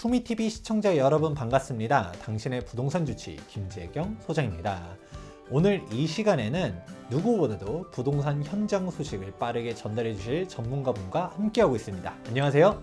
투미TV 시청자 여러분 반갑습니다. 당신의 부동산 주치 김재경 소장입니다. 오늘 이 시간에는 누구보다도 부동산 현장 소식을 빠르게 전달해 주실 전문가분과 함께하고 있습니다. 안녕하세요.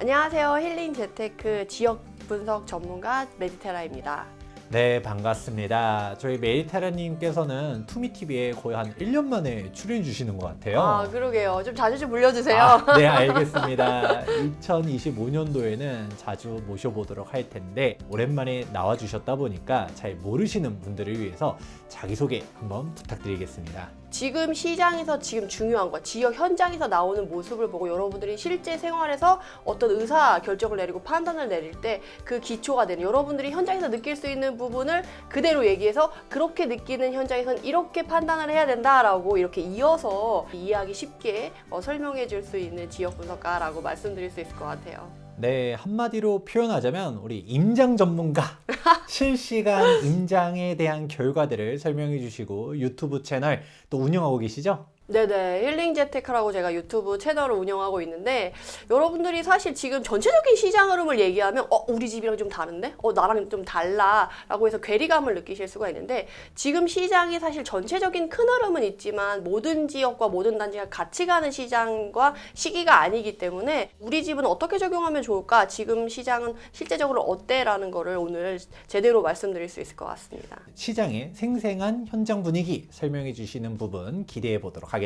안녕하세요. 힐링 재테크 지역 분석 전문가 메디테라입니다. 네, 반갑습니다. 저희 메리테라님께서는 투미TV에 거의 한 1년 만에 출연해 주시는 것 같아요. 아, 그러게요. 좀 자주 좀 불려주세요. 아, 네, 알겠습니다. 2025년도에는 자주 모셔보도록 할 텐데 오랜만에 나와주셨다 보니까 잘 모르시는 분들을 위해서 자기소개 한번 부탁드리겠습니다. 지금 시장에서 지금 중요한 거, 지역 현장에서 나오는 모습을 보고 여러분들이 실제 생활에서 어떤 의사 결정을 내리고 판단을 내릴 때 그 기초가 되는 여러분들이 현장에서 느낄 수 있는 부분을 그대로 얘기해서 그렇게 느끼는 현장에선 이렇게 판단을 해야 된다라고 이렇게 이어서 이해하기 쉽게 어, 설명해 줄 수 있는 지역 분석가라고 말씀드릴 수 있을 것 같아요. 네, 한마디로 표현하자면 우리 임장 전문가 실시간 임장에 대한 결과들을 설명해 주시고 유튜브 채널 또 운영하고 계시죠? 네네 힐링 재테크라고 제가 유튜브 채널을 운영하고 있는데 여러분들이 사실 지금 전체적인 시장 흐름을 얘기하면 어 우리 집이랑 좀 다른데 어 나랑 좀 달라 라고 해서 괴리감을 느끼실 수가 있는데 지금 시장이 사실 전체적인 큰 흐름은 있지만 모든 지역과 모든 단지가 같이 가는 시장과 시기가 아니기 때문에 우리 집은 어떻게 적용하면 좋을까 지금 시장은 실제적으로 어때 라는 거를 오늘 제대로 말씀드릴 수 있을 것 같습니다. 시장의 생생한 현장 분위기 설명해 주시는 부분 기대해 보도록 하겠습니다.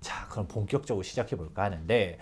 자, 그럼 본격적으로 시작해 볼까 하는데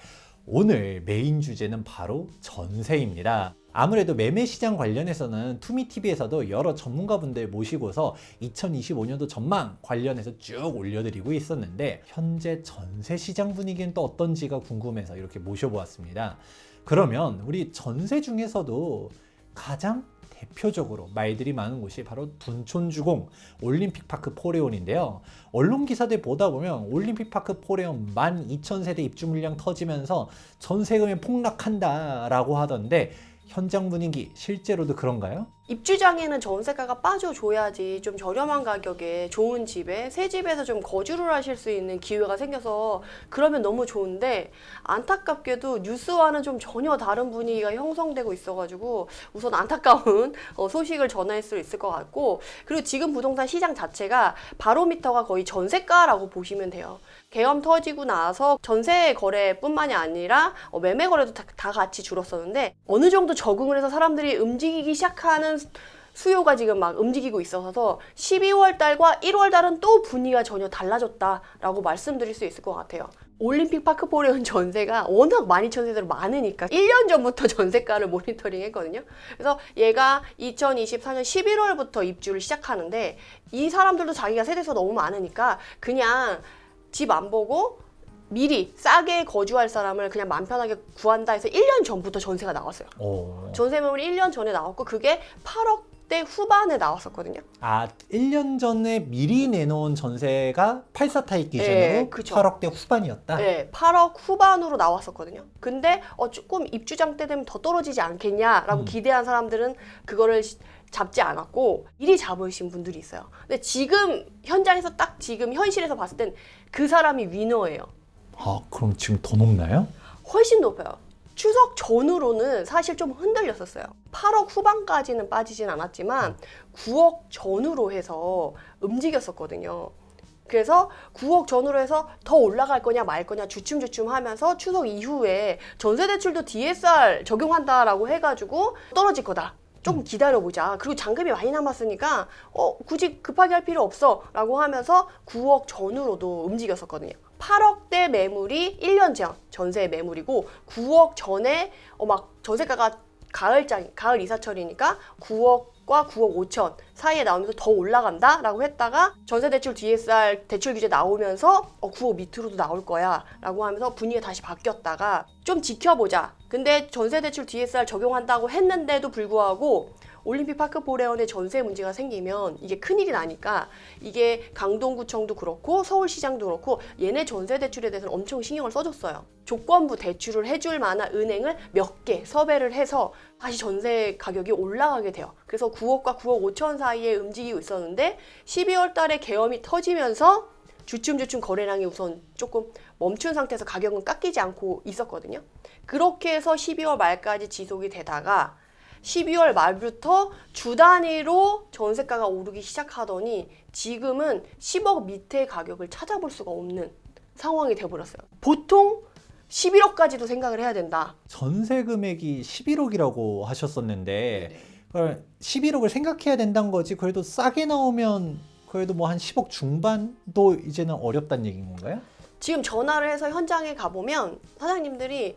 오늘 메인 주제는 바로 전세입니다. 아무래도 매매 시장 관련해서는 투미TV에서도 여러 전문가분들 모시고서 2025년도 전망 관련해서 쭉 올려드리고 있었는데 현재 전세 시장 분위기는 또 어떤지가 궁금해서 이렇게 모셔보았습니다. 그러면 우리 전세 중에서도 가장 대표적으로 말들이 많은 곳이 바로 둔촌주공 올림픽파크 포레온인데요. 언론 기사들 보다 보면 올림픽파크 포레온 12,000세대 입주 물량 터지면서 전세금이 폭락한다라고 하던데 현장 분위기 실제로도 그런가요? 입주장에는 전세가가 빠져줘야지 좀 저렴한 가격에 좋은 집에 새 집에서 좀 거주를 하실 수 있는 기회가 생겨서 그러면 너무 좋은데 안타깝게도 뉴스와는 좀 전혀 다른 분위기가 형성되고 있어가지고 우선 안타까운 어, 소식을 전할 수 있을 것 같고 그리고 지금 부동산 시장 자체가 바로미터가 거의 전세가라고 보시면 돼요. 계엄 터지고 나서 전세 거래뿐만이 아니라 어, 매매 거래도 다, 다 같이 줄었었는데 어느 정도 적응을 해서 사람들이 움직이기 시작하는 수요가 지금 막 움직이고 있어서 12월 달과 1월 달은 또 분위기가 전혀 달라졌다라고 말씀드릴 수 있을 것 같아요. 올림픽 파크 포레온 전세가 워낙 12,000세대로 많으니까 1년 전부터 전세가를 모니터링 했거든요. 그래서 얘가 2024년 11월부터 입주를 시작하는데 이 사람들도 자기가 세대수가 너무 많으니까 그냥 집 안 보고 미리 싸게 거주할 사람을 그냥 맘 편하게 구한다 해서 1년 전부터 전세가 나왔어요. 오. 전세 매물이 1년 전에 나왔고 그게 8억대 후반에 나왔었거든요. 아, 1년 전에 미리 내놓은 전세가 84 타입 기준으로 예, 그쵸. 8억대 후반이었다. 네, 8억 후반으로 나왔었거든요. 근데 어, 조금 입주장 때 되면 더 떨어지지 않겠냐라고 음. 기대한 사람들은 그거를 시- 잡지 않았고 미리 잡으신 분들이 있어요. 근데 지금 현장에서 딱 지금 현실에서 봤을 땐 그 사람이 위너예요. 아, 그럼 지금 더 높나요? 훨씬 높아요. 추석 전후로는 사실 좀 흔들렸었어요. 8억 후반까지는 빠지진 않았지만 9억 전후로 해서 움직였었거든요. 그래서 9억 전후로 해서 더 올라갈 거냐 말 거냐 주춤주춤 하면서 추석 이후에 전세대출도 DSR 적용한다라고 해가지고 떨어질 거다. 조금 기다려보자. 그리고 잔금이 많이 남았으니까 어 굳이 급하게 할 필요 없어 라고 하면서 9억 전후로도 움직였었거든요. 8억대 매물이 1년 전 전세 매물이고 9억 전에 어 막 전세가가 가을장 가을 이사철이니까 9억과 9억 5천 사이에 나오면서 더 올라간다라고 했다가 전세대출 DSR 대출 규제 나오면서 어 9억 밑으로도 나올 거야라고 하면서 분위기가 다시 바뀌었다가 좀 지켜보자. 근데 전세대출 DSR 적용한다고 했는데도 불구하고 올림픽 파크 보레온에 전세 문제가 생기면 이게 큰일이 나니까 이게 강동구청도 그렇고 서울시장도 그렇고 얘네 전세 대출에 대해서는 엄청 신경을 써줬어요. 조건부 대출을 해줄 만한 은행을 몇 개 섭외를 해서 다시 전세 가격이 올라가게 돼요. 그래서 9억과 9억 5천 사이에 움직이고 있었는데 12월 달에 계엄이 터지면서 주춤주춤 거래량이 우선 조금 멈춘 상태에서 가격은 깎이지 않고 있었거든요. 그렇게 해서 12월 말까지 지속이 되다가 12월 말부터 주 단위로 전세가가 오르기 시작하더니 지금은 10억 밑의 가격을 찾아볼 수가 없는 상황이 돼버렸어요. 보통 11억까지도 생각을 해야 된다. 전세 금액이 11억이라고 하셨었는데 그걸 11억을 생각해야 된다는 거지. 그래도 싸게 나오면 그래도 뭐 한 10억 중반도 이제는 어렵다는 얘기인 건가요? 지금 전화를 해서 현장에 가보면 사장님들이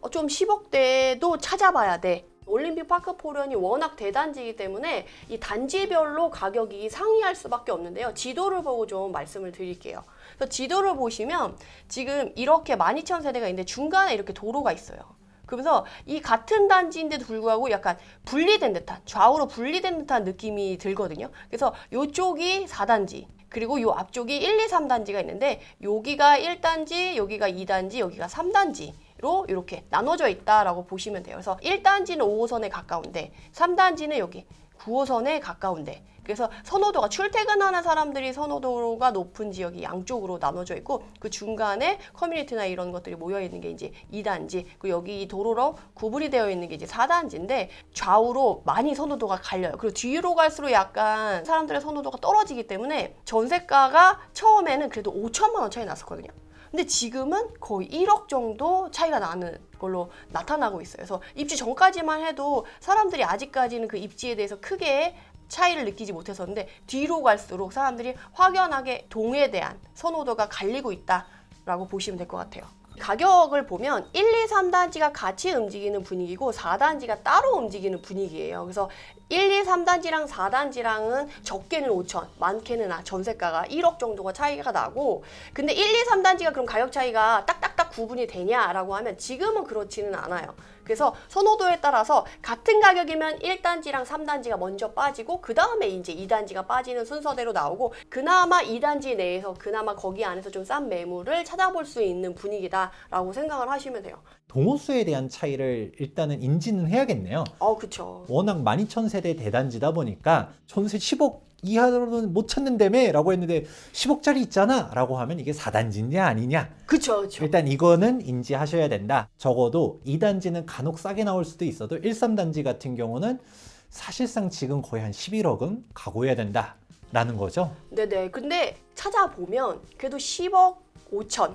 어, 좀 10억대도 찾아봐야 돼. 올림픽 파크 포련이 워낙 대단지이기 때문에 이 단지별로 가격이 상이할 수밖에 없는데요. 지도를 보고 좀 말씀을 드릴게요. 그래서 지도를 보시면 지금 이렇게 12,000세대가 있는데 중간에 이렇게 도로가 있어요. 그래서 이 같은 단지인데도 불구하고 약간 분리된 듯한 좌우로 분리된 듯한 느낌이 들거든요. 그래서 이쪽이 4단지 그리고 요 앞쪽이 1, 2, 3단지가 있는데 여기가 1단지, 여기가 2단지, 여기가 3단지 로 이렇게 나눠져 있다라고 보시면 돼요. 그래서 1단지는 5호선에 가까운데 3단지는 여기 9호선에 가까운데 그래서 선호도가 출퇴근하는 사람들이 선호도가 높은 지역이 양쪽으로 나눠져 있고 그 중간에 커뮤니티나 이런 것들이 모여 있는 게 이제 2단지 그리고 여기 이 도로로 구분이 되어 있는 게 이제 4단지인데 좌우로 많이 선호도가 갈려요. 그리고 뒤로 갈수록 약간 사람들의 선호도가 떨어지기 때문에 전세가가 처음에는 그래도 5천만 원 차이 났었거든요. 근데 지금은 거의 1억 정도 차이가 나는 걸로 나타나고 있어요. 그래서 입주 전까지만 해도 사람들이 아직까지는 그 입지에 대해서 크게 차이를 느끼지 못했었는데 뒤로 갈수록 사람들이 확연하게 동에 대한 선호도가 갈리고 있다라고 보시면 될 것 같아요. 가격을 보면 1, 2, 3단지가 같이 움직이는 분위기고 4단지가 따로 움직이는 분위기예요. 그래서 1, 2, 3단지랑 4단지랑은 적게는 5천, 많게는 아, 전세가가 1억 정도가 차이가 나고 근데 1, 2, 3단지가 그럼 가격 차이가 딱딱딱 구분이 되냐라고 하면 지금은 그렇지는 않아요. 그래서 선호도에 따라서 같은 가격이면 1단지랑 3단지가 먼저 빠지고 그 다음에 이제 2단지가 빠지는 순서대로 나오고 그나마 2단지 내에서 그나마 거기 안에서 좀 싼 매물을 찾아볼 수 있는 분위기다라고 생각을 하시면 돼요. 동호수에 대한 차이를 일단은 인지는 해야겠네요. 어, 그쵸. 워낙 12,000세대 대단지다 보니까 전세 10억 이하로는 못 찾는다며 라고 했는데 10억짜리 있잖아 라고 하면 이게 4단지냐 아니냐 그쵸, 그쵸. 일단 이거는 인지하셔야 된다 적어도 2단지는 간혹 싸게 나올 수도 있어도 1, 3단지 같은 경우는 사실상 지금 거의 한 11억은 각오해야 된다 라는 거죠 네네. 근데 찾아보면 그래도 10억 5천,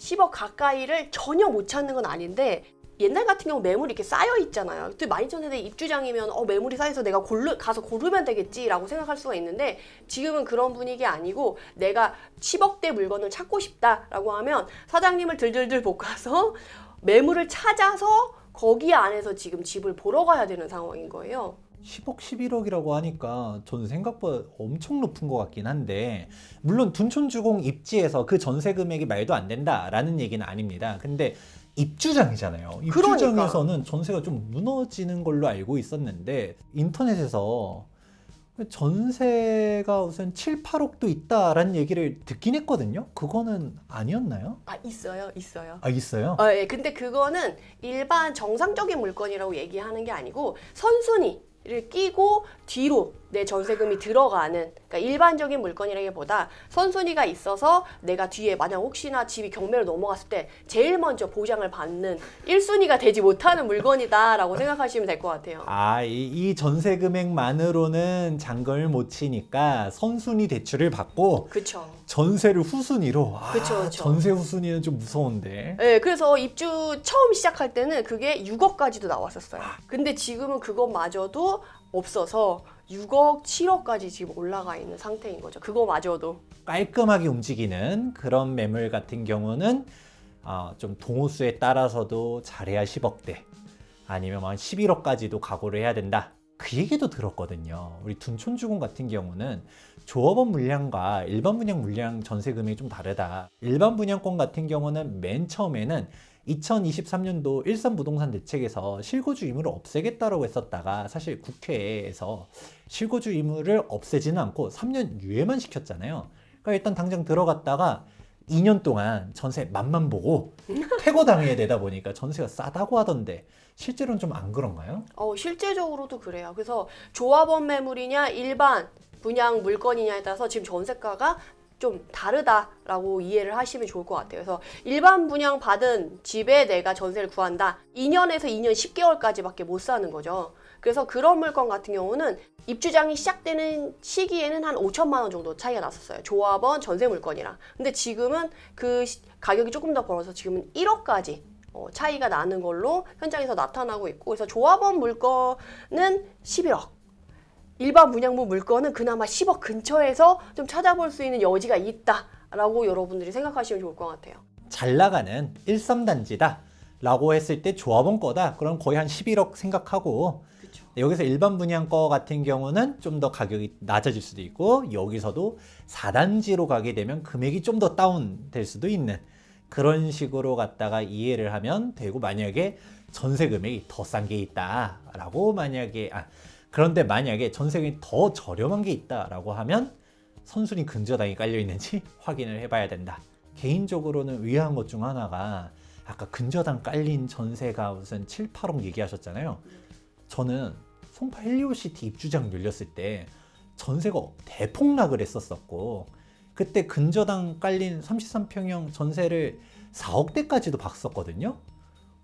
10억 가까이를 전혀 못 찾는 건 아닌데 옛날 같은 경우 매물이 이렇게 쌓여 있잖아요. 그때 12,000세대 입주장이면 어 매물이 쌓여서 내가 고르, 가서 고르면 되겠지라고 생각할 수가 있는데 지금은 그런 분위기 아니고 내가 10억대 물건을 찾고 싶다라고 하면 사장님을 들들들 볶아서 매물을 찾아서 거기 안에서 지금 집을 보러 가야 되는 상황인 거예요. 10억, 11억이라고 하니까 저는 생각보다 엄청 높은 것 같긴 한데 물론 둔촌주공 입지에서 그 전세 금액이 말도 안 된다라는 얘기는 아닙니다. 근데 입주장이잖아요. 그러니까. 입주장에서는 전세가 좀 무너지는 걸로 알고 있었는데 인터넷에서 전세가 우선 7, 8억도 있다라는 얘기를 듣긴 했거든요. 그거는 아니었나요? 아 있어요, 있어요. 아 있어요? 어, 예. 근데 그거는 일반 정상적인 물건이라고 얘기하는 게 아니고 선순위 를 끼고 뒤로 내 전세금이 들어가는 그러니까 일반적인 물건이라기보다 선순위가 있어서 내가 뒤에 만약 혹시나 집이 경매로 넘어갔을 때 제일 먼저 보장을 받는 1순위가 되지 못하는 물건이다라고 생각하시면 될 것 같아요. 아, 이, 이 전세 금액만으로는 잔금을 못 치니까 선순위 대출을 받고 그쵸. 전세를 후순위로. 아, 그쵸, 그쵸. 전세 후순위는 좀 무서운데. 네, 그래서 입주 처음 시작할 때는 그게 6억까지도 나왔었어요. 근데 지금은 그것마저도 없어서 6억, 7억까지 지금 올라가 있는 상태인 거죠. 그거마저도. 깔끔하게 움직이는 그런 매물 같은 경우는 어, 좀 동호수에 따라서도 잘해야 10억대 아니면 한 11억까지도 각오를 해야 된다. 그 얘기도 들었거든요. 우리 둔촌주공 같은 경우는 조합원 물량과 일반 분양 물량 전세 금액이 좀 다르다. 일반 분양권 같은 경우는 맨 처음에는 2023년도 일산 부동산 대책에서 실거주 의무를 없애겠다라고 했었다가 사실 국회에서 실거주 의무를 없애지는 않고 3년 유예만 시켰잖아요. 그러니까 일단 당장 들어갔다가 2년 동안 전세 맛만 보고 퇴거당해야 되다 보니까 전세가 싸다고 하던데 실제로는 좀 안 그런가요? 어, 실제적으로도 그래요. 그래서 조합원 매물이냐 일반 분양 물건이냐에 따라서 지금 전세가가 좀 다르다라고 이해를 하시면 좋을 것 같아요. 그래서 일반 분양 받은 집에 내가 전세를 구한다. 2년에서 2년 10개월까지밖에 못 사는 거죠. 그래서 그런 물건 같은 경우는 입주장이 시작되는 시기에는 한 5천만 원 정도 차이가 났었어요. 조합원 전세 물건이랑. 근데 지금은 그 시- 가격이 조금 더 벌어서 지금은 1억까지 어, 차이가 나는 걸로 현장에서 나타나고 있고 그래서 조합원 물건은 11억 일반 분양부 물건은 그나마 10억 근처에서 좀 찾아볼 수 있는 여지가 있다라고 여러분들이 생각하시면 좋을 것 같아요. 잘 나가는 13단지다 라고 했을 때 조합원 거다 그럼 거의 한 11억 생각하고 그렇죠. 여기서 일반 분양 거 같은 경우는 좀 더 가격이 낮아질 수도 있고 여기서도 4단지로 가게 되면 금액이 좀 더 다운될 수도 있는 그런 식으로 갖다가 이해를 하면 되고 만약에 전세 금액이 더 싼 게 있다 라고 만약에 아 그런데 만약에 전세 금액이 더 저렴한 게 있다라고 하면 선순위 근저당이 깔려 있는지 확인을 해봐야 된다. 개인적으로는 의아한 것 중 하나가 아까 근저당 깔린 전세가 무슨 7, 8억 얘기하셨잖아요. 저는 송파 헬리오시티 입주장 열렸을 때 전세가 대폭락을 했었었고 그때 근저당 깔린 33평형 전세를 4억대까지도 봤었거든요.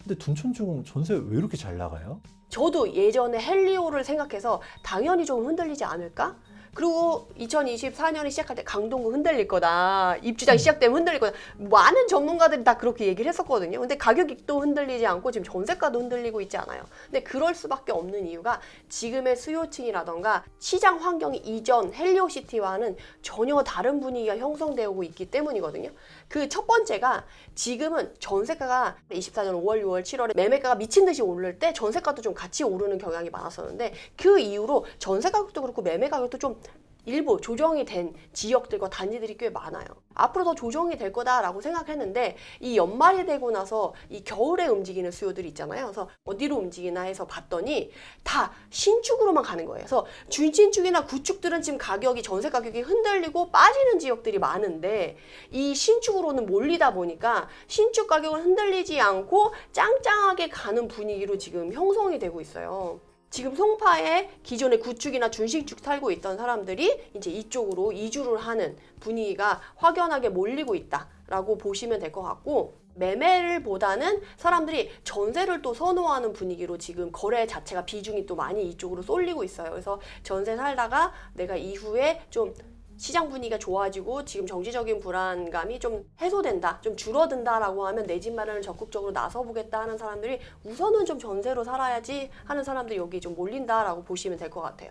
근데 둔촌주공 전세 왜 이렇게 잘 나가요? 저도 예전에 헬리오를 생각해서 당연히 좀 흔들리지 않을까? 그리고 2024년이 시작할 때 강동구 흔들릴 거다. 입주장 시작되면 흔들릴 거다. 많은 전문가들이 다 그렇게 얘기를 했었거든요. 근데 가격이 또 흔들리지 않고 지금 전세가도 흔들리고 있지 않아요. 근데 그럴 수밖에 없는 이유가 지금의 수요층이라던가 시장 환경이 이전 헬리오시티와는 전혀 다른 분위기가 형성되고 있기 때문이거든요. 그 첫 번째가 지금은 전세가가 24년 5월, 6월, 7월에 매매가가 미친 듯이 오를 때 전세가도 좀 같이 오르는 경향이 많았었는데 그 이후로 전세 가격도 그렇고 매매 가격도 좀 일부 조정이 된 지역들과 단지들이 꽤 많아요. 앞으로 더 조정이 될 거다라고 생각했는데 이 연말이 되고 나서 이 겨울에 움직이는 수요들이 있잖아요. 그래서 어디로 움직이나 해서 봤더니 다 신축으로만 가는 거예요. 그래서 준신축이나 구축들은 지금 가격이 전세 가격이 흔들리고 빠지는 지역들이 많은데 이 신축으로는 몰리다 보니까 신축 가격은 흔들리지 않고 짱짱하게 가는 분위기로 지금 형성이 되고 있어요. 지금 송파에 기존의 구축이나 준신축 살고 있던 사람들이 이제 이쪽으로 이주를 하는 분위기가 확연하게 몰리고 있다라고 보시면 될 것 같고 매매를 보다는 사람들이 전세를 또 선호하는 분위기로 지금 거래 자체가 비중이 또 많이 이쪽으로 쏠리고 있어요. 그래서 전세 살다가 내가 이후에 좀 시장 분위기가 좋아지고 지금 정치적인 불안감이 좀 해소된다, 좀 줄어든다라고 하면 내 집 마련을 적극적으로 나서 보겠다 하는 사람들이 우선은 좀 전세로 살아야지 하는 사람들이 여기 좀 몰린다라고 보시면 될 것 같아요.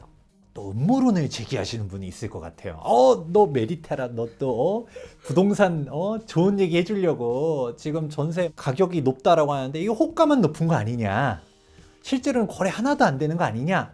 또 음모론을 제기하시는 분이 있을 것 같아요. 어, 너 메디테라, 너또 어? 부동산 어? 좋은 얘기 해주려고 지금 전세 가격이 높다라고 하는데 이거 호가만 높은 거 아니냐? 실제로는 거래 하나도 안 되는 거 아니냐?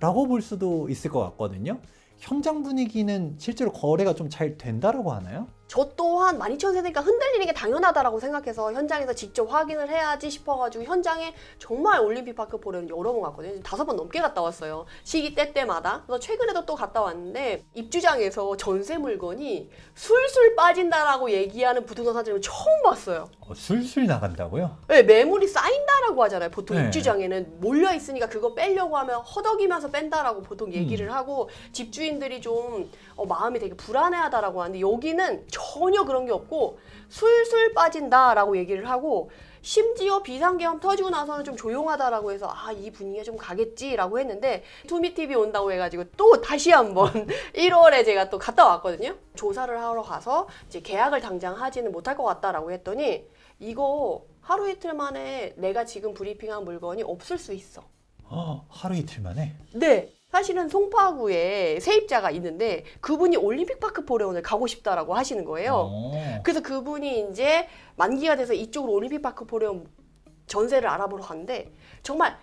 라고 볼 수도 있을 것 같거든요. 현장 분위기는 실제로 거래가 좀 잘 된다라고 하나요? 저 또한 12,000세대니까 흔들리는 게 당연하다라고 생각해서 현장에서 직접 확인을 해야지 싶어가지고 현장에 정말 올림픽파크 보려는 여러 번 갔거든요. 다섯 번 넘게 갔다 왔어요. 시기 때때마다. 그래서 최근에도 또 갔다 왔는데 입주장에서 전세 물건이 술술 빠진다라고 얘기하는 부동산 사장을 처음 봤어요. 어, 술술 나간다고요? 네, 매물이 쌓인다라고 하잖아요. 보통 네. 입주장에는 몰려 있으니까 그거 빼려고 하면 허덕이면서 뺀다라고 보통 얘기를 음. 하고 집주인들이 좀 어, 마음이 되게 불안해하다라고 하는데 여기는 전혀 그런 게 없고 술술 빠진다라고 얘기를 하고 심지어 비상계엄 터지고 나서는 좀 조용하다라고 해서 아 이 분위기가 좀 가겠지라고 했는데 투미 TV 온다고 해가지고 또 다시 한번 1월에 제가 또 갔다 왔거든요. 조사를 하러 가서 이제 계약을 당장 하지는 못할 것 같다라고 했더니 이거 하루 이틀 만에 내가 지금 브리핑한 물건이 없을 수 있어. 어, 하루 이틀 만에? 네. 사실은 송파구에 세입자가 있는데 그분이 올림픽파크 포레온을 가고 싶다라고 하시는 거예요. 어. 그래서 그분이 이제 만기가 돼서 이쪽으로 올림픽파크 포레온 전세를 알아보러 갔는데 정말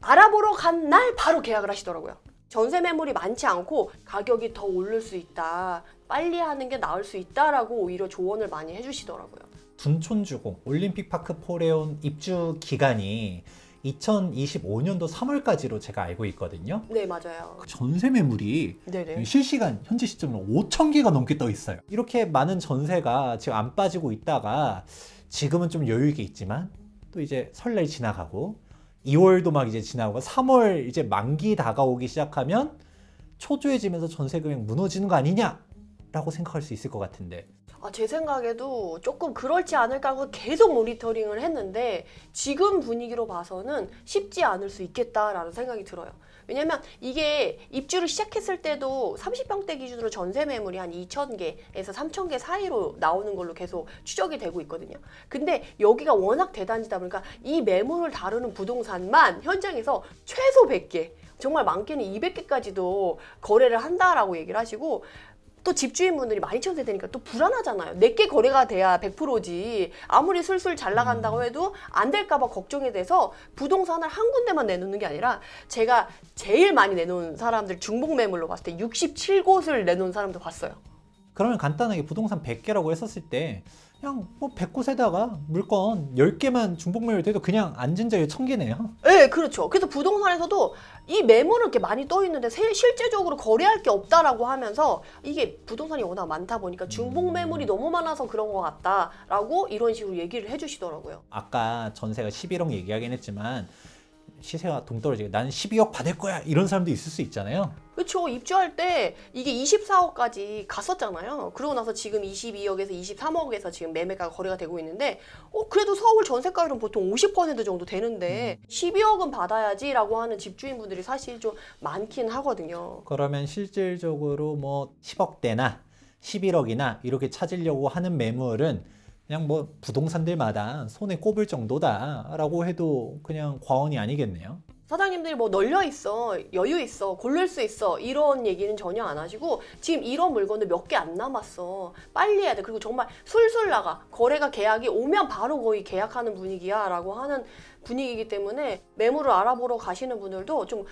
알아보러 간 날 바로 계약을 하시더라고요. 전세 매물이 많지 않고 가격이 더 오를 수 있다. 빨리 하는 게 나을 수 있다라고 오히려 조언을 많이 해주시더라고요. 둔촌주공 올림픽파크 포레온 입주 기간이 2025년도 3월까지로 제가 알고 있거든요. 네, 맞아요. 그 전세 매물이 네네. 실시간 현재 시점으로 5천 개가 넘게 떠 있어요. 이렇게 많은 전세가 지금 안 빠지고 있다가 지금은 좀 여유 있게 있지만 또 이제 설날 지나가고 2월도 막 이제 지나고 3월 이제 만기 다가오기 시작하면 초조해지면서 전세 금액 무너지는 거 아니냐? 라고 생각할 수 있을 것 같은데 아, 제 생각에도 조금 그렇지 않을까 하고 계속 모니터링을 했는데 지금 분위기로 봐서는 쉽지 않을 수 있겠다라는 생각이 들어요. 왜냐면 이게 입주를 시작했을 때도 30평대 기준으로 전세 매물이 한 2,000개에서 3,000개 사이로 나오는 걸로 계속 추적이 되고 있거든요. 근데 여기가 워낙 대단지다 보니까 이 매물을 다루는 부동산만 현장에서 최소 100개, 정말 많게는 200개까지도 거래를 한다라고 얘기를 하시고 또 집주인분들이 12,000세대니까 또 불안하잖아요. 내게 거래가 돼야 100%지. 아무리 술술 잘 나간다고 해도 안 될까봐 걱정이 돼서 부동산을 한 군데만 내놓는 게 아니라 제가 제일 많이 내놓은 사람들 중복 매물로 봤을 때 67곳을 내놓은 사람도 봤어요. 그러면 간단하게 부동산 100개라고 했었을 때 그냥 뭐 100곳에다가 물건 10개만 중복매물 돼도 그냥 앉은 자유 1000개네요. 네, 그렇죠. 그래서 부동산에서도 이 매물을 이렇게 많이 떠 있는데 세- 실제적으로 거래할 게 없다라고 하면서 이게 부동산이 워낙 많다 보니까 중복 매물이 너무 많아서 그런 것 같다라고 이런 식으로 얘기를 해주시더라고요. 아까 전세가 11억 얘기하긴 했지만 시세가 동떨어지게 나는 12억 받을 거야 이런 사람도 있을 수 있잖아요. 그렇죠. 입주할 때 이게 24억까지 갔었잖아요. 그러고 나서 지금 22억에서 23억에서 지금 매매가 거래가 되고 있는데, 어, 그래도 서울 전세가율은 보통 50% 정도 되는데, 12억은 받아야지라고 하는 집주인분들이 사실 좀 많긴 하거든요. 그러면 실질적으로 뭐 10억대나 11억이나 이렇게 찾으려고 하는 매물은 그냥 뭐 부동산들마다 손에 꼽을 정도다라고 해도 그냥 과언이 아니겠네요. 사장님들이 뭐 널려 있어, 여유 있어, 고를 수 있어 이런 얘기는 전혀 안 하시고 지금 이런 물건들 몇 개 안 남았어. 빨리 해야 돼. 그리고 정말 술술 나가. 거래가 계약이 오면 바로 거의 계약하는 분위기야라고 하는 분위기이기 때문에 매물을 알아보러 가시는 분들도 좀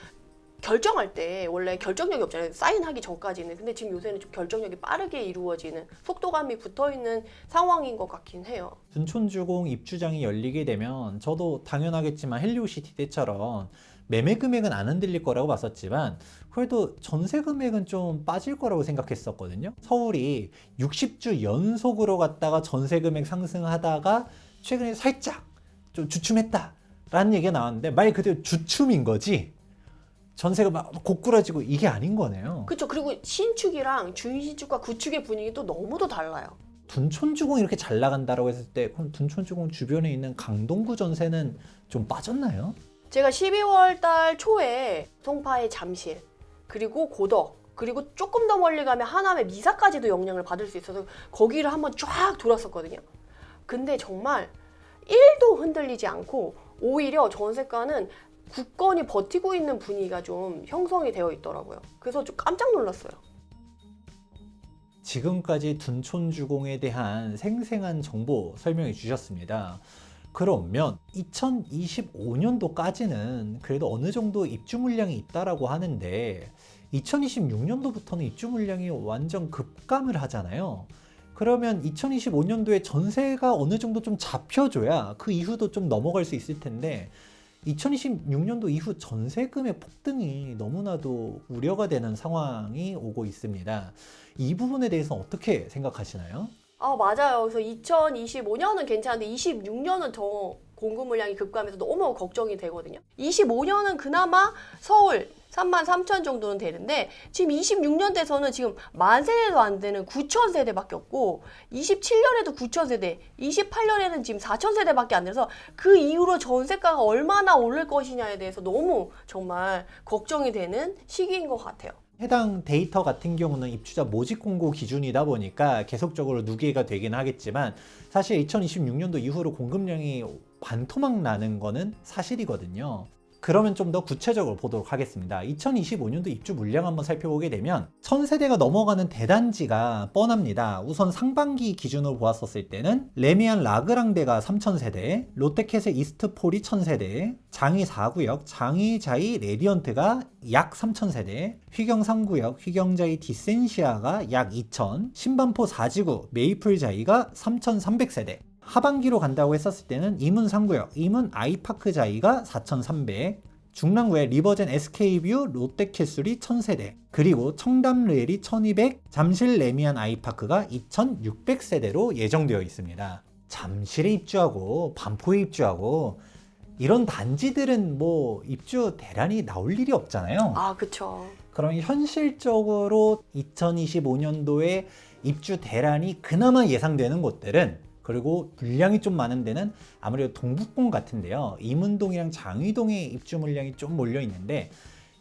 결정할 때 원래 결정력이 없잖아요. 사인하기 전까지는. 근데 지금 요새는 좀 결정력이 빠르게 이루어지는 속도감이 붙어 있는 상황인 것 같긴 해요. 둔촌주공 입주장이 열리게 되면 저도 당연하겠지만 헬리오시티 때처럼 매매 금액은 안 흔들릴 거라고 봤었지만 그래도 전세 금액은 좀 빠질 거라고 생각했었거든요. 서울이 60주 연속으로 갔다가 전세 금액 상승하다가 최근에 살짝 좀 주춤했다 라는 얘기가 나왔는데 말 그대로 주춤인 거지. 전세가 막 고꾸라지고 이게 아닌 거네요. 그렇죠. 그리고 신축이랑 준신축과 구축의 분위기도 너무도 달라요. 둔촌주공 이렇게 잘 나간다라고 했을 때 그럼 둔촌주공 주변에 있는 강동구 전세는 좀 빠졌나요? 제가 12월 달 초에 송파의 잠실 그리고 고덕 그리고 조금 더 멀리 가면 하남의 미사까지도 영향을 받을 수 있어서 거기를 한번 쫙 돌았었거든요. 근데 정말 1도 흔들리지 않고 오히려 전세가는 굳건히 버티고 있는 분위기가 좀 형성이 되어 있더라고요. 그래서 좀 깜짝 놀랐어요. 지금까지 둔촌주공에 대한 생생한 정보 설명해 주셨습니다. 그러면 2025년도까지는 그래도 어느 정도 입주 물량이 있다라고 하는데 2026년도부터는 입주 물량이 완전 급감을 하잖아요. 그러면 2025년도에 전세가 어느 정도 좀 잡혀줘야 그 이후도 좀 넘어갈 수 있을 텐데 2026년도 이후 전세금의 폭등이 너무나도 우려가 되는 상황이 오고 있습니다. 이 부분에 대해서 어떻게 생각하시나요? 아, 맞아요. 그래서 2025년은 괜찮은데 26년은 더 공급 물량이 급감해서 너무 걱정이 되거든요. 25년은 그나마 서울 3만 3천 정도는 되는데 지금 26년 돼서는 지금 만 세대도 안 되는 9천 세대밖에 없고 27년에도 9천 세대, 28년에는 지금 4천 세대밖에 안 돼서 그 이후로 전세가가 얼마나 오를 것이냐에 대해서 너무 정말 걱정이 되는 시기인 것 같아요. 해당 데이터 같은 경우는 입주자 모집 공고 기준이다 보니까 계속적으로 누계가 되긴 하겠지만 사실 2026년도 이후로 공급량이 반토막 나는 거는 사실이거든요. 그러면 좀 더 구체적으로 보도록 하겠습니다. 2025년도 입주 물량 한번 살펴보게 되면 1000세대가 넘어가는 대단지가 뻔합니다. 우선 상반기 기준으로 보았었을 때는 레미안 라그랑대가 3000세대, 롯데캐슬 이스트폴이 1000세대, 장이 4구역, 장이자이 레디언트가 약 3000세대, 휘경 3구역, 휘경 자이 디센시아가 약 2000, 신반포 4지구 메이플 자이가 3300세대, 하반기로 간다고 했었을 때는 이문 3구역, 이문 아이파크 자이가 4,300, 중랑구의 리버젠 SK뷰 롯데캐슬이 1000세대, 그리고 청담르엘이 1200, 잠실 레미안 아이파크가 2600세대로 예정되어 있습니다. 잠실에 입주하고 반포에 입주하고 이런 단지들은 뭐 입주 대란이 나올 일이 없잖아요. 아, 그쵸. 그럼 현실적으로 2025년도에 입주 대란이 그나마 예상되는 곳들은 그리고 물량이 좀 많은 데는 아무래도 동북권 같은데요. 이문동이랑 장위동에 입주 물량이 좀 몰려 있는데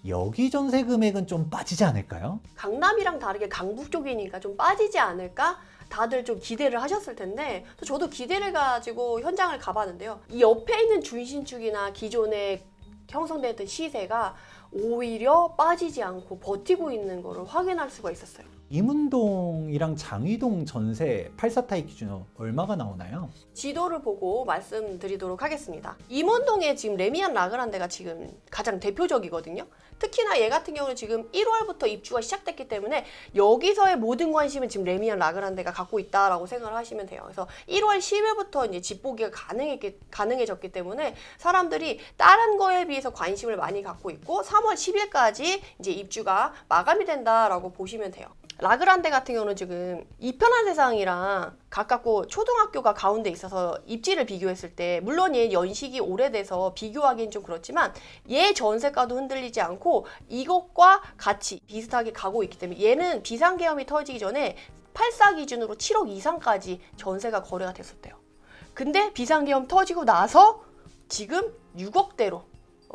여기 전세 금액은 좀 빠지지 않을까요? 강남이랑 다르게 강북 쪽이니까 좀 빠지지 않을까? 다들 좀 기대를 하셨을 텐데 저도 기대를 가지고 현장을 가봤는데요. 이 옆에 있는 준신축이나 기존에 형성됐던 시세가 오히려 빠지지 않고 버티고 있는 거를 확인할 수가 있었어요. 이문동이랑 장위동 전세 84타입 기준으로 얼마가 나오나요? 지도를 보고 말씀드리도록 하겠습니다. 임원동에 지금 레미안 라그란데가 지금 가장 대표적이거든요. 특히나 얘 같은 경우는 지금 1월부터 입주가 시작됐기 때문에 여기서의 모든 관심은 지금 레미안 라그란데가 갖고 있다라고 생각을 하시면 돼요. 그래서 1월 10일부터 이제 집 보기가 가능했기, 가능해졌기 때문에 사람들이 다른 거에 비해서 관심을 많이 갖고 있고 3월 10일까지 이제 입주가 마감이 된다라고 보시면 돼요. 라그란데 같은 경우는 지금 이편한 세상이랑 가깝고 초등학교가 가운데 있어서 입지를 비교했을 때 물론 얘 연식이 오래돼서 비교하기는 좀 그렇지만 얘 전세가도 흔들리지 않고 이것과 같이 비슷하게 가고 있기 때문에 얘는 비상계엄이 터지기 전에 84 기준으로 7억 이상까지 전세가 거래가 됐었대요. 근데 비상계엄 터지고 나서 지금 6억대로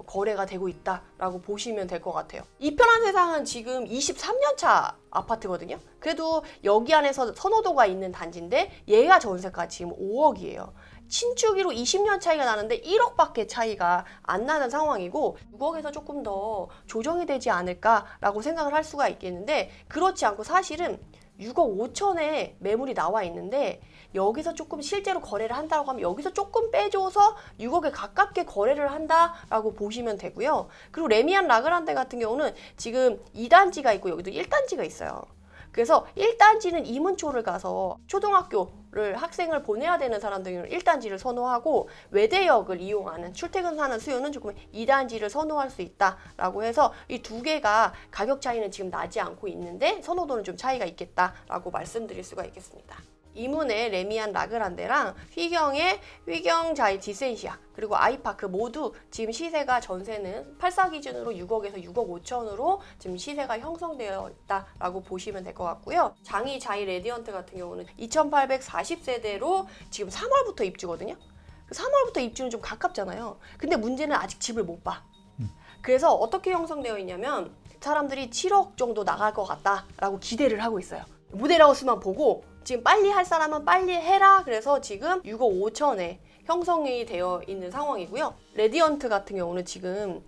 거래가 되고 있다라고 보시면 될 것 같아요. 이편한 세상은 지금 23년 차 아파트거든요. 그래도 여기 안에서 선호도가 있는 단지인데 얘가 전세가 지금 5억이에요. 신축이로 20년 차이가 나는데 1억밖에 차이가 안 나는 상황이고 6억에서 조금 더 조정이 되지 않을까라고 생각을 할 수가 있겠는데 그렇지 않고 사실은 6억 5천에 매물이 나와 있는데 여기서 조금 실제로 거래를 한다고 하면 여기서 조금 빼줘서 6억에 가깝게 거래를 한다라고 보시면 되고요. 그리고 레미안 라그란데 같은 경우는 지금 2단지가 있고 여기도 1단지가 있어요. 그래서 1단지는 이문초를 가서 초등학교를 학생을 보내야 되는 사람들은 1단지를 선호하고 외대역을 이용하는 출퇴근하는 수요는 조금 2단지를 선호할 수 있다라고 해서 이 두 개가 가격 차이는 지금 나지 않고 있는데 선호도는 좀 차이가 있겠다라고 말씀드릴 수가 있겠습니다. 이문의 레미안 라그란데랑 휘경의 휘경 자이 디센시아 그리고 아이파크 모두 지금 시세가 전세는 84 기준으로 6억에서 6억 5천으로 지금 시세가 형성되어 있다라고 보시면 될 것 같고요. 장이 자이 레디언트 같은 경우는 2840세대로 지금 3월부터 입주거든요. 3월부터 입주는 좀 가깝잖아요. 근데 문제는 아직 집을 못 봐. 그래서 어떻게 형성되어 있냐면 사람들이 7억 정도 나갈 것 같다라고 기대를 하고 있어요. 모델하우스만 보고 지금 빨리 할 사람은 빨리 해라. 그래서 지금 6억 5천에 형성이 되어 있는 상황이고요. 레디언트 같은 경우는 지금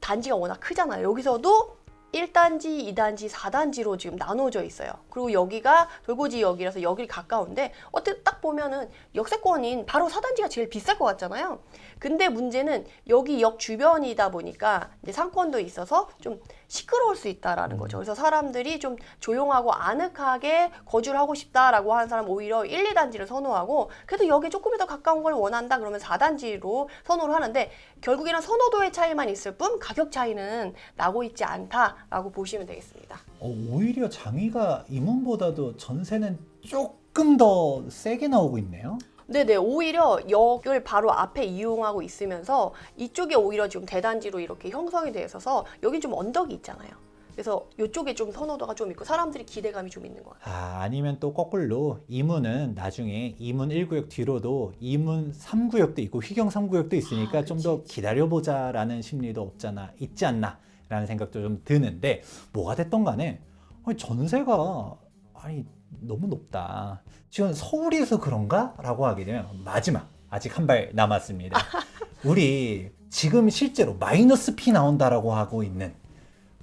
단지가 워낙 크잖아요. 여기서도 1단지, 2단지, 4단지로 지금 나눠져 있어요. 그리고 여기가 돌고지역이라서 여기 가까운데 어떻게 딱 보면은 역세권인 바로 4단지가 제일 비쌀 것 같잖아요. 근데 문제는 여기 역 주변이다 보니까 이제 상권도 있어서 좀 시끄러울 수 있다라는 거죠. 그래서 사람들이 좀 조용하고 아늑하게 거주를 하고 싶다라고 하는 사람 오히려 1, 2단지를 선호하고 그래도 여기 조금이더 가까운 걸 원한다 그러면 4단지로 선호를 하는데 결국에는 선호도의 차이만 있을 뿐 가격 차이는 나고 있지 않다라고 보시면 되겠습니다. 어, 오히려 장위가 이문보다도 전세는 조금 더 세게 나오고 있네요. 네네 오히려 역을 바로 앞에 이용하고 있으면서 이쪽에 오히려 지금 대단지로 이렇게 형성이 되어 있어서 여기 좀 언덕이 있잖아요. 그래서 이쪽에 좀 선호도가 좀 있고 사람들이 기대감이 좀 있는 것 같아요. 아, 아니면 또 거꾸로 이문은 나중에 이문 1구역 뒤로도 이문 3구역도 있고 휘경 3구역도 있으니까 아, 좀 더 기다려보자라는 심리도 없잖아 있지 않나 라는 생각도 좀 드는데 뭐가 됐던 간에 아니, 전세가 아니 너무 높다 지금 서울에서 그런가? 라고 하게 되면 마지막 아직 한 발 남았습니다 우리 지금 실제로 마이너스 P 나온다라고 하고 있는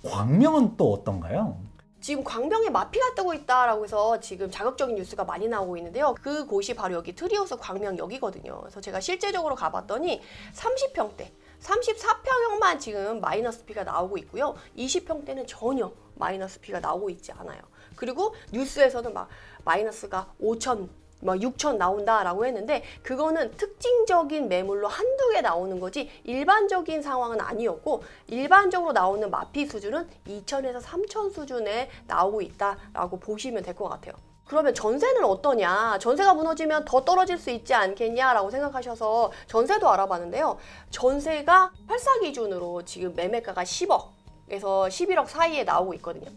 광명은 또 어떤가요? 지금 광명에 마피가 뜨고 있다라고 해서 지금 자극적인 뉴스가 많이 나오고 있는데요. 그 곳이 바로 여기 트리오스 광명역이거든요. 그래서 제가 실제적으로 가봤더니 30평대, 34평형만 지금 마이너스 P가 나오고 있고요. 20평대는 전혀 마이너스 P가 나오고 있지 않아요. 그리고 뉴스에서는 막 마이너스가 5천 막 6천 나온다라고 했는데 그거는 특징적인 매물로 한두 개 나오는 거지 일반적인 상황은 아니었고 일반적으로 나오는 마피 수준은 2천에서 3천 수준에 나오고 있다라고 보시면 될 것 같아요. 그러면 전세는 어떠냐? 전세가 무너지면 더 떨어질 수 있지 않겠냐라고 생각하셔서 전세도 알아봤는데요. 전세가 84 기준으로 지금 매매가가 10억 5억에서 11억 사이에 나오고 있거든요.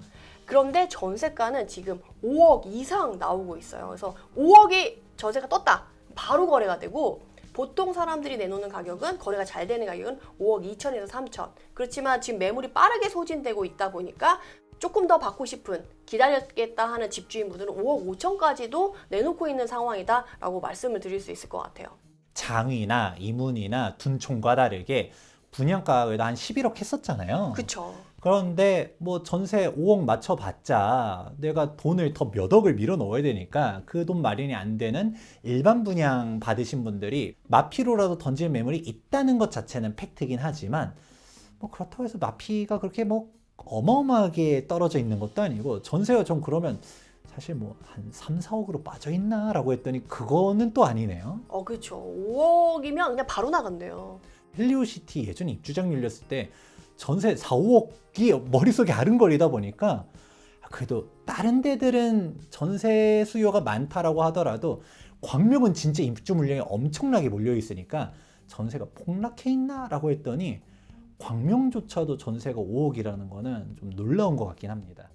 그런데 전세가는 지금 5억 이상 나오고 있어요. 그래서 5억이 전세가 떴다. 바로 거래가 되고 보통 사람들이 내놓는 가격은 거래가 잘 되는 가격은 5억 2천에서 3천. 그렇지만 지금 매물이 빠르게 소진되고 있다 보니까 조금 더 받고 싶은 기다렸겠다 하는 집주인분들은 5억 5천까지도 내놓고 있는 상황이다라고 말씀을 드릴 수 있을 것 같아요. 장위나 이문이나 둔총과 다르게 분양가가 한 11억 했었잖아요. 그쵸. 그런데 뭐 전세 5억 맞춰봤자 내가 돈을 더 몇 억을 밀어 넣어야 되니까 그 돈 마련이 안 되는 일반 분양 받으신 분들이 마피로라도 던질 매물이 있다는 것 자체는 팩트긴 하지만 뭐 그렇다고 해서 마피가 그렇게 뭐 어마어마하게 떨어져 있는 것도 아니고 전세가 좀 그러면 사실 뭐 한 3, 4억으로 빠져 있나라고 했더니 그거는 또 아니네요. 어, 그쵸. 5억이면 그냥 바로 나간대요. 헬리오시티 예전에 입주장 열렸을 때 전세 4, 5억이 머릿속에 아른거리다 보니까 그래도 다른 데들은 전세 수요가 많다라고 하더라도 광명은 진짜 입주 물량이 엄청나게 몰려 있으니까 전세가 폭락해 있나라고 했더니 광명조차도 전세가 5억이라는 거는 좀 놀라운 것 같긴 합니다.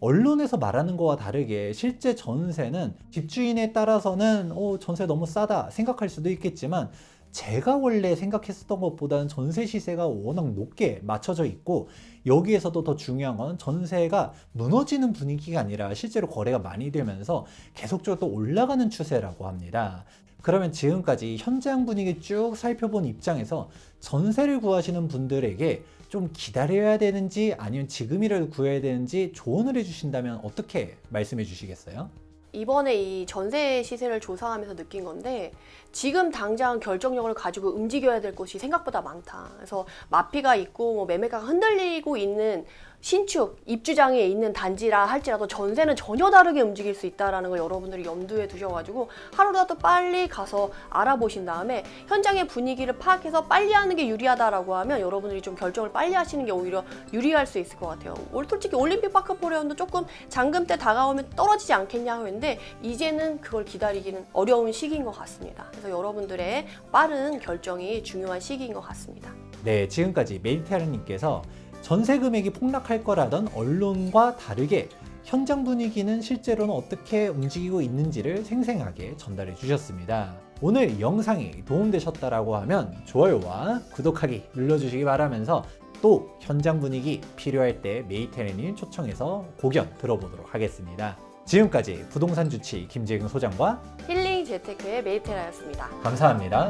언론에서 말하는 거와 다르게 실제 전세는 집주인에 따라서는 어, 전세 너무 싸다 생각할 수도 있겠지만 제가 원래 생각했었던 것보다는 전세 시세가 워낙 높게 맞춰져 있고 여기에서도 더 중요한 건 전세가 무너지는 분위기가 아니라 실제로 거래가 많이 되면서 계속적으로 또 올라가는 추세라고 합니다. 그러면 지금까지 현장 분위기 쭉 살펴본 입장에서 전세를 구하시는 분들에게 좀 기다려야 되는지 아니면 지금이라도 구해야 되는지 조언을 해주신다면 어떻게 말씀해 주시겠어요? 이번에 이 전세 시세를 조사하면서 느낀 건데 지금 당장 결정력을 가지고 움직여야 될 곳이 생각보다 많다. 그래서 마피가 있고 뭐 매매가가 흔들리고 있는 신축 입주장에 있는 단지라 할지라도 전세는 전혀 다르게 움직일 수 있다라는 걸 여러분들이 염두에 두셔가지고 하루라도 빨리 가서 알아보신 다음에 현장의 분위기를 파악해서 빨리 하는 게 유리하다라고 하면 여러분들이 좀 결정을 빨리 하시는 게 오히려 유리할 수 있을 것 같아요. 올 솔직히 올림픽 파크 포레온도 조금 잔금 때 다가오면 떨어지지 않겠냐 하는데 이제는 그걸 기다리기는 어려운 시기인 것 같습니다. 그래서 여러분들의 빠른 결정이 중요한 시기인 것 같습니다. 네, 지금까지 메이테르님께서 전세 금액이 폭락할 거라던 언론과 다르게 현장 분위기는 실제로는 어떻게 움직이고 있는지를 생생하게 전달해 주셨습니다. 오늘 영상이 도움되셨다라고 하면 좋아요와 구독하기 눌러주시기 바라면서 또 현장 분위기 필요할 때 메이테르님 초청해서 고견 들어보도록 하겠습니다. 지금까지 부동산 주치 김재경 소장과 힐링 재테크의 메이테라였습니다. 감사합니다.